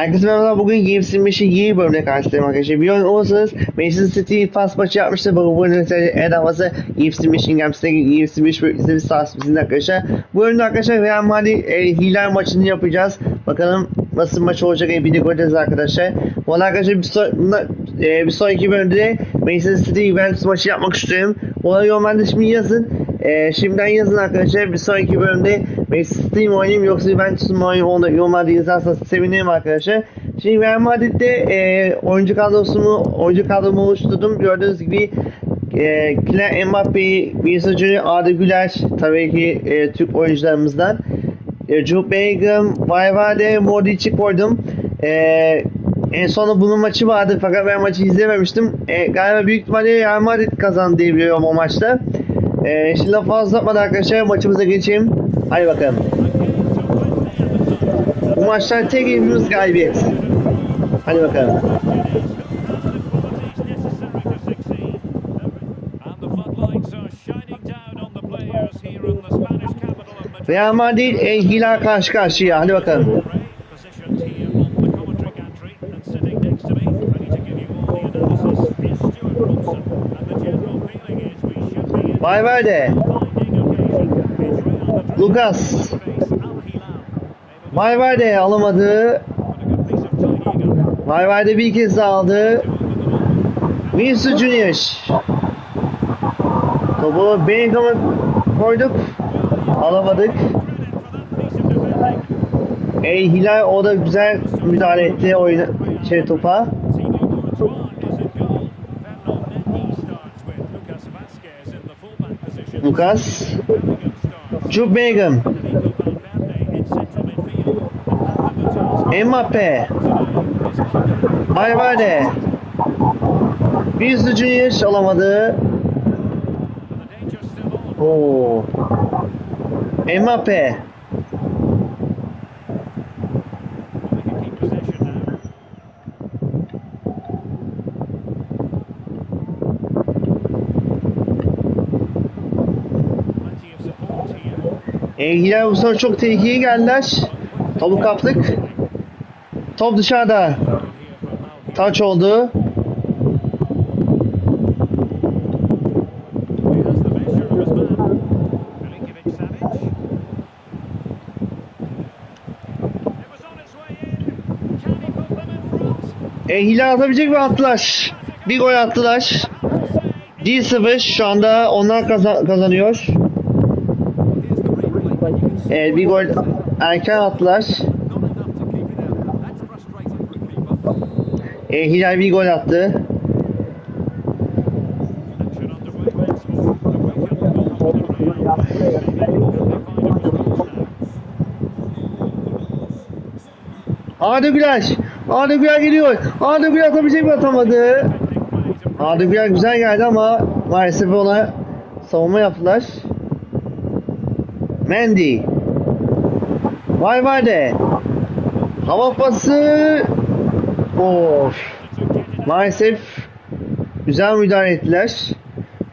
Herkese merhaba. Bugün Games 25'in yeni bölümüne karşılayayım arkadaşlar. Biliyor olursanız Manchester City pas maçı yapmıştı. Bu bölümde en havası Games 25'in Games'teki Games 25 bölümünde sahası bizim arkadaşlar. Bu bölümde arkadaşlar Real Madrid e, Hilal maçını yapacağız. Bakalım nasıl maç olacak e, bir de göreceğiz arkadaşlar. Arada arkadaşlar bir, so e, bir sonraki bölümde de Manchester City Juventus maçı yapmak istiyorum. Olay yorumlarda şimdi yazın. E, şimdiden yazın arkadaşlar. Bir sonraki bölümde Mi oynayayım yoksa Juventus mu oynayayım onu da yorumlarda yazarsanız sevinirim arkadaşlar. Şimdi Real Madrid'de e, oyuncu kadrosumu oyuncu kadromu oluşturdum. Gördüğünüz gibi e, Kylian Mbappe, Vinicius Junior, Arda Güler tabii ki e, Türk oyuncularımızdan. E, Jude Bellingham, Valverde, Modric'i koydum. E, en sonunda bunun maçı vardı fakat ben maçı izlememiştim. E, galiba büyük ihtimalle Real Madrid kazandı diye biliyorum o maçta. E, şimdi lafı uzatmadan arkadaşlar maçımıza geçeyim. Hadi bakalım. Bu maçtan tek evimiz galibiyet. Hadi bakalım. Real Madrid El Hilal karşı karşıya. Hadi bakalım. Valverde. Lucas. Valverde alamadı. Valverde bir kez daha aldı. Vinicius Junior. Topu Bellingham'a koyduk. Alamadık. Ey Hilal o da güzel müdahale etti oyuna şey topa. Lucas. Jude Bellingham. Mbappe. Valverde. Vinicius Junior alamadı. Oo. Mbappe. E, Hilal bu sefer çok tehlikeli geldiler. Topu kaptık. Top dışarıda. Taç oldu. E, Hilal atabilecek mi attılar? Bir gol attılar. 1-0 şu anda onlar kazan kazanıyor. Evet bir gol erken attılar. E, Hilal bir gol attı. Arda Güler. Arda Güler geliyor. Arda Güler atabilecek mi atamadı. Arda Güler güzel geldi ama maalesef ona savunma yaptılar. Mendy. Valverde. Hava pası. Of. Maalesef güzel müdahale ettiler.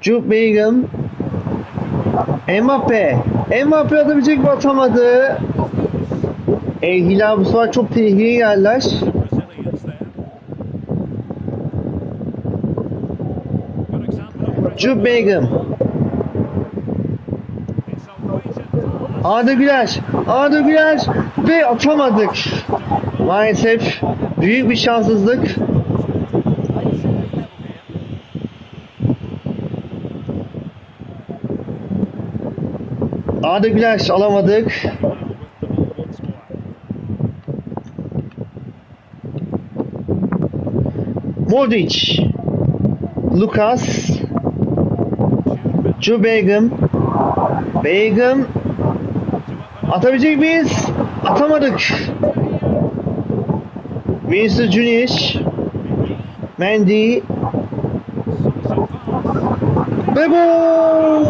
Jude Bellingham. Mbappe. Mbappe atabilecek mi atamadı. El Hilal bu sefer çok tehlikeli geldiler. Jude Bellingham. Arda Güler, Arda Güler ve atamadık. Maalesef büyük bir şanssızlık. Arda Güler alamadık. Modric, Lucas, Jude Bellingham, Bellingham Atabilecek miyiz? Atamadık. Vinicius Junior. Mendy. Ve gol!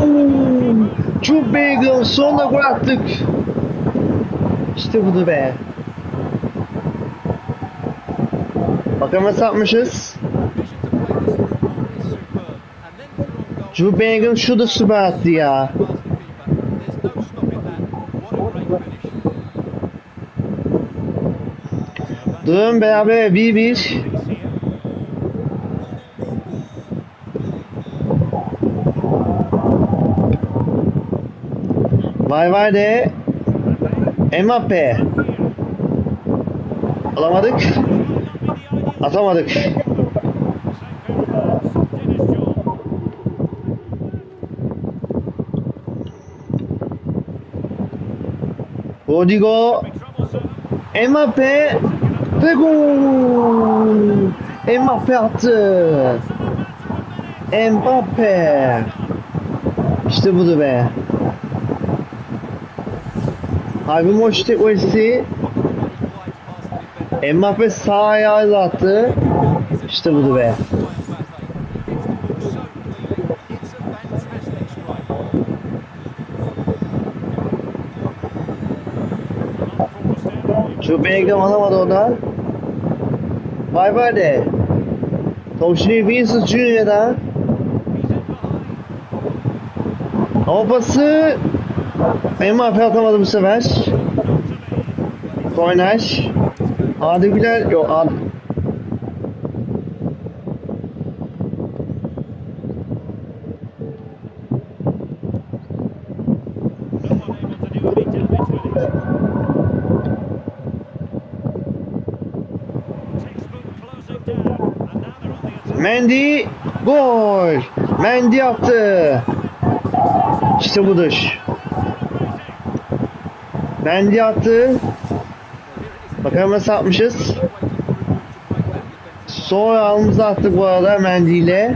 Jude Bellingham sonunda gol attık. İşte budur be. Bakalım nasıl atmışız. Jude Bellingham şu da süper attı ya. Durum beraber 1-1. Vay vay de. Mbappe. Alamadık. Atamadık. Rodrigo Mbappe ve gol! Mbappe attı. Mbappe. İşte budur be. Harbi Moş teknolojisi Mbappe sağ ayağıyla attı. İşte budur be. Şu Bellingham alamadı ona. Bay bay de. Top şimdi Vinicius Junior'da. Hava pası. Mbappe atamadı bu sefer. Korner. Adil Güler. Yok Adil. Mendy gol. Mendy attı. İşte budur. Mendy attı. Bakalım nasıl atmışız. Sol ayağımızı attık bu arada Mendy ile.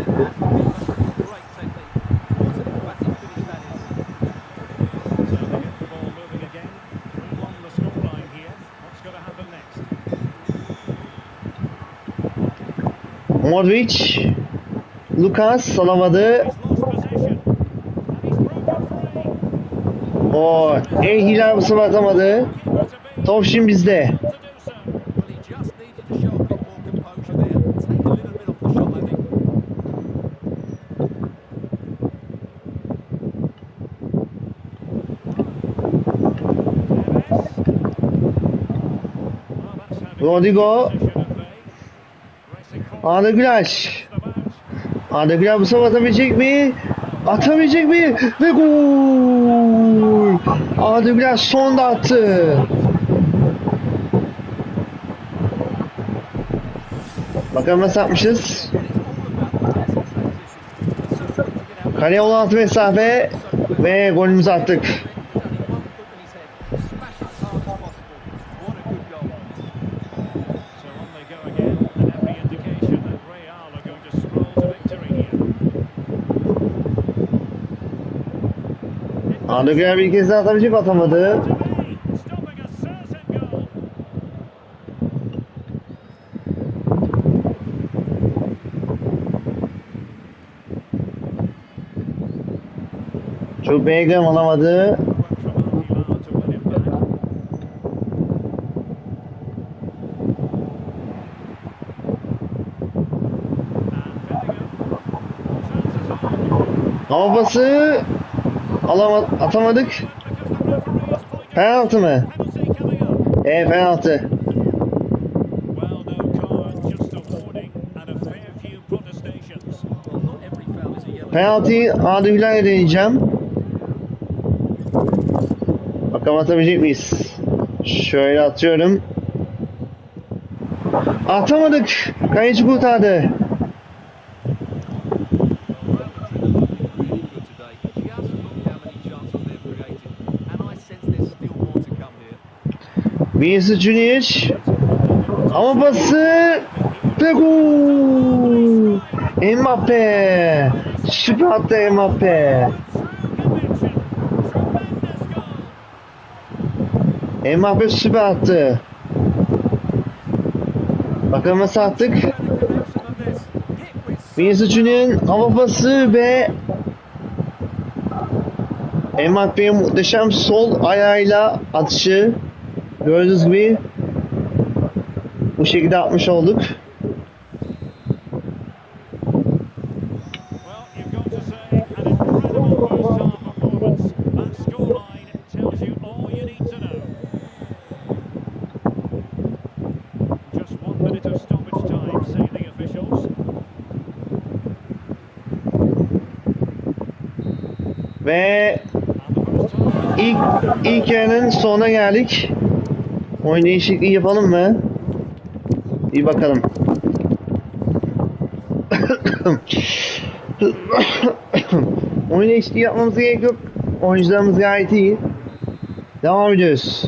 Modric. Lucas alamadı. O El Hilal bu atamadı. Top şimdi bizde. Rodrigo. Arda Güler. Arda Güler bu sefer atabilecek mi? Atabilecek mi? Ve gol! Arda Güler sonda attı. Bakalım nasıl atmışız? Kaleye olan mesafe ve golümüzü attık. Güler bir kez daha atabilecek atamadı. Çok Bellingham alamadı. Hava pası alamadı, atamadık. Penaltı mı? Evet penaltı. Penaltıyı Güler'e deneyeceğim. Bakalım atabilecek miyiz? Şöyle atıyorum. Atamadık. Kayıcı kurtardı. Vinicius Junior. Ama pası. Gol. Mbappe. Süper attı Mbappe. Mbappe attı. Bakalım nasıl attık. Vinicius Junior'ın hava pası ve Mbappe'nin muhteşem sol ayağıyla atışı. Gördüğünüz gibi bu şekilde atmış olduk. Ve ilk ilk yarının sonuna geldik. Oyun değişikliği yapalım mı? İyi bakalım. Oyun değişikliği yapmamıza gerek yok. Oyuncularımız gayet iyi. Devam ediyoruz.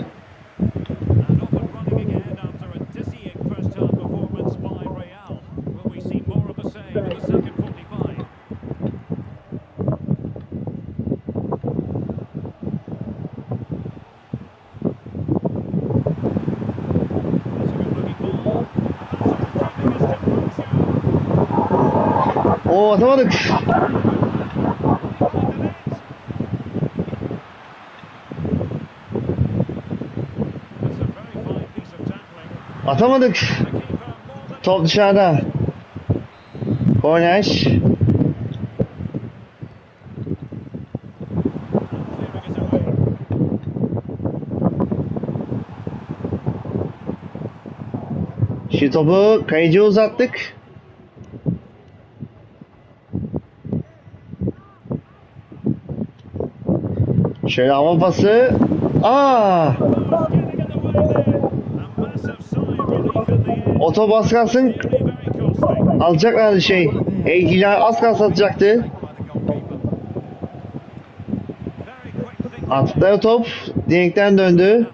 atamadık. Atamadık. Top dışarıda. Korneş. Şu topu kayıcı uzattık. Şöyle hava pası. Aa! Otobas kalsın. Alacaklardı şey. E, Hilal az kalsın atacaktı. Attılar top. Direkten döndü.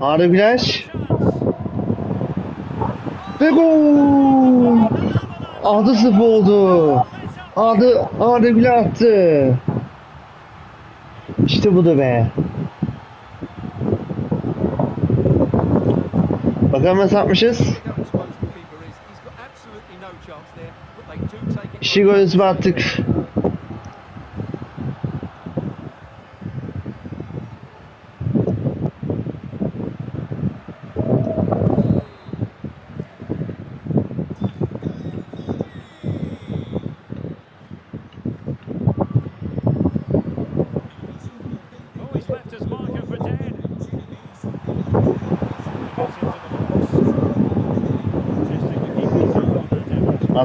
Ağrı Bilal. Ve gol! 6-0 oldu. Ağrı, Ağrı Bilal attı. İşte bu da be. Bakalım nasıl atmışız. İşi golümüzü attık.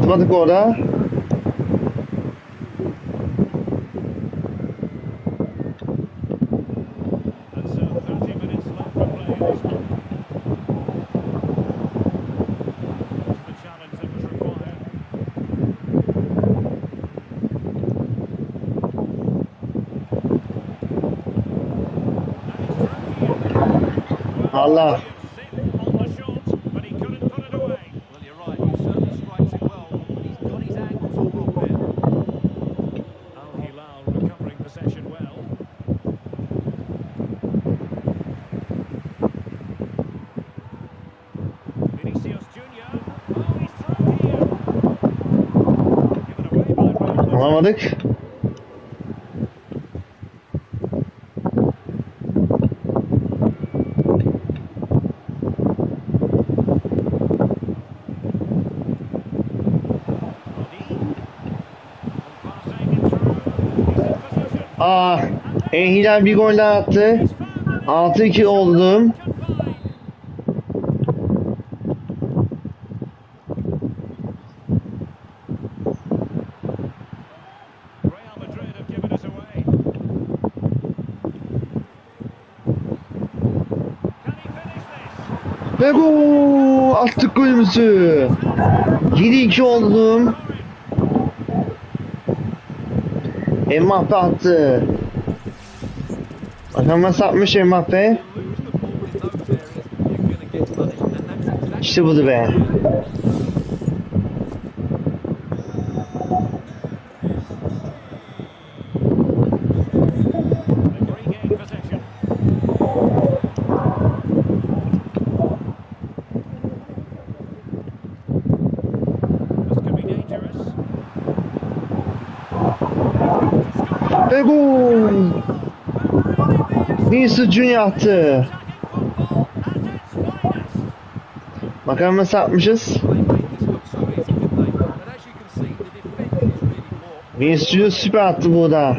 atmadık orada. Allah aldık. Ah, Enhilal bir gol daha attı. 6-2 oldum. Ve gol! Attık golümüzü. 7-2 oldum. Mbappe attı. Adam nasıl atmış Mbappe? İşte budur be. Vinicius Junior attı. Bakalım nasıl atmışız. Vinicius Junior süper attı burada.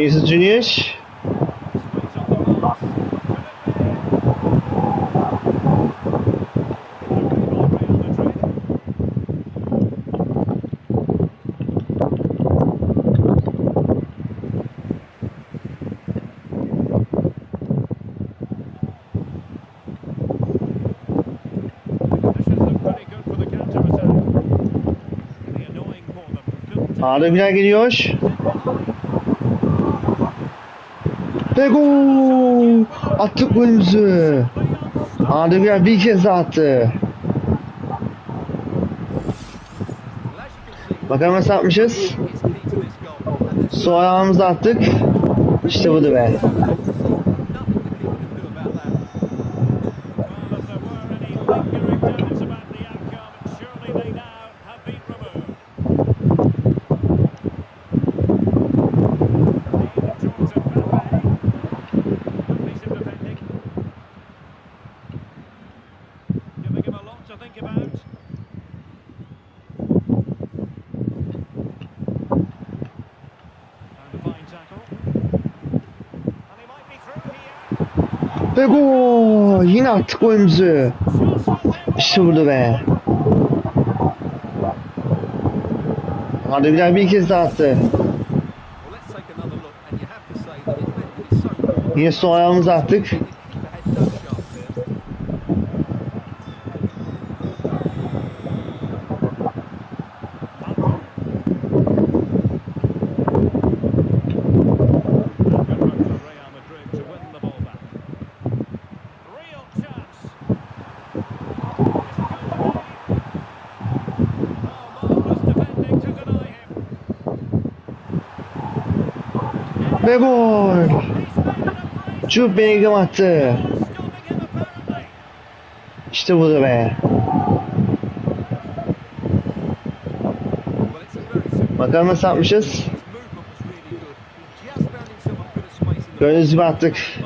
Take Arda Güler geliyor. Ve gol! Attık golümüzü. Arda Güler bir kez daha attı. Bakalım nasıl there's Sol ayağımızı attık. İşte budur be. Ve gol! Yine attık golümüzü. İşte budur be. Arda Güler bir kez daha attı. Yine sol ayağımızı attık. Ve gol! Jude attı. İşte budur be. Bakalım nasıl yapmışız. His movement was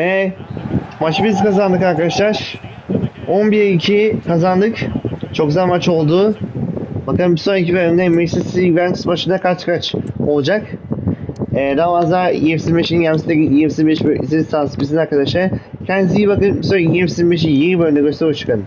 Ve maçı biz kazandık arkadaşlar. 11-2 kazandık. Çok güzel maç oldu. Bakalım bir sonraki bölümde Manchester City Juventus maçında kaç kaç olacak. Ee, daha fazla EFC Maç'ın gelmesindeki EFC Maç izlediğiniz tavsiye arkadaşlar. Kendinize iyi bakın. Bir sonraki EFC Maç'ın yeni bölümde görüşürüz. Hoşçakalın.